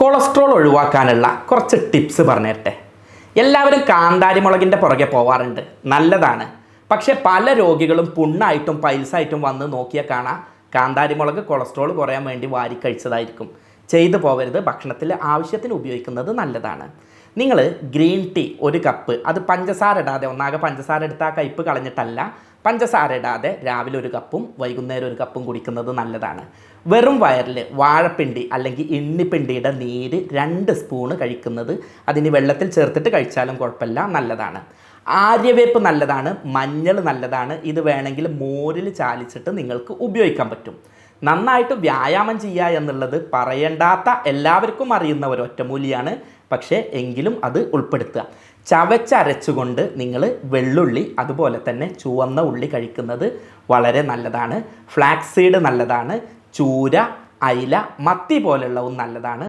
Cholesterol ഒഴിവാക്കാനുള്ള കുറച്ച് tips പറഞ്ഞു തരട്ടെ എല്ലാവരും കാന്താരി മുളകിന്റെ പുറകെ പോവാറുണ്ട്. നല്ലതാണ്. പക്ഷേ പല രോഗികളും പുണ്ണായിട്ടും പൈൽസായിട്ടും വന്ന് നോക്കിയാൽ കാണാം കാന്താരി മുളക് കൊളസ്ട്രോൾ കുറയാൻ വേണ്ടി വാരി കഴിച്ചതായിരിക്കും. ചെയ്തു പോകരുത് ഭക്ഷണത്തിൽ ആവശ്യത്തിന് ഉപയോഗിക്കുന്നത് നല്ലതാണ്. നിങ്ങൾ ഗ്രീൻ ടീ ഒരു കപ്പ് അത് പഞ്ചസാര ഇടാതെ ഒന്നാകെ പഞ്ചസാര എടുത്ത് ആ കയ്പ്പ് കളഞ്ഞിട്ടല്ല പഞ്ചസാര ഇടാതെ രാവിലെ ഒരു കപ്പും വൈകുന്നേരം ഒരു കപ്പും കുടിക്കുന്നത് നല്ലതാണ്. വെറും വയറിൽ വാഴപ്പിണ്ടി അല്ലെങ്കിൽ എണ്ണിപ്പിണ്ടിയുടെ നീര് രണ്ട് സ്പൂണ് കഴിക്കുന്നത് അതിന് വെള്ളത്തിൽ ചേർത്തിട്ട് കഴിച്ചാലും കുഴപ്പമില്ല നല്ലതാണ്. ആര്യവേപ്പ് നല്ലതാണ് മഞ്ഞൾ നല്ലതാണ് ഇത് വേണമെങ്കിൽ മോരിൽ ചാലിച്ചിട്ട് നിങ്ങൾക്ക് ഉപയോഗിക്കാൻ പറ്റും. നന്നായിട്ട് വ്യായാമം ചെയ്യുക എന്നുള്ളത് പറയേണ്ടാത്ത എല്ലാവർക്കും അറിയുന്ന ഒരു ഒറ്റമൂലിയാണ് പക്ഷേ എങ്കിലും അത് ഉൾപ്പെടുത്തുക. ചവച്ചരച്ചുകൊണ്ട് നിങ്ങൾ വെള്ളുള്ളി അതുപോലെ തന്നെ ചുവന്ന ഉള്ളി കഴിക്കുന്നത് വളരെ നല്ലതാണ്. ഫ്ലാക്സീഡ് നല്ലതാണ്. ചൂര അയില മത്തി പോലുള്ളതും നല്ലതാണ്.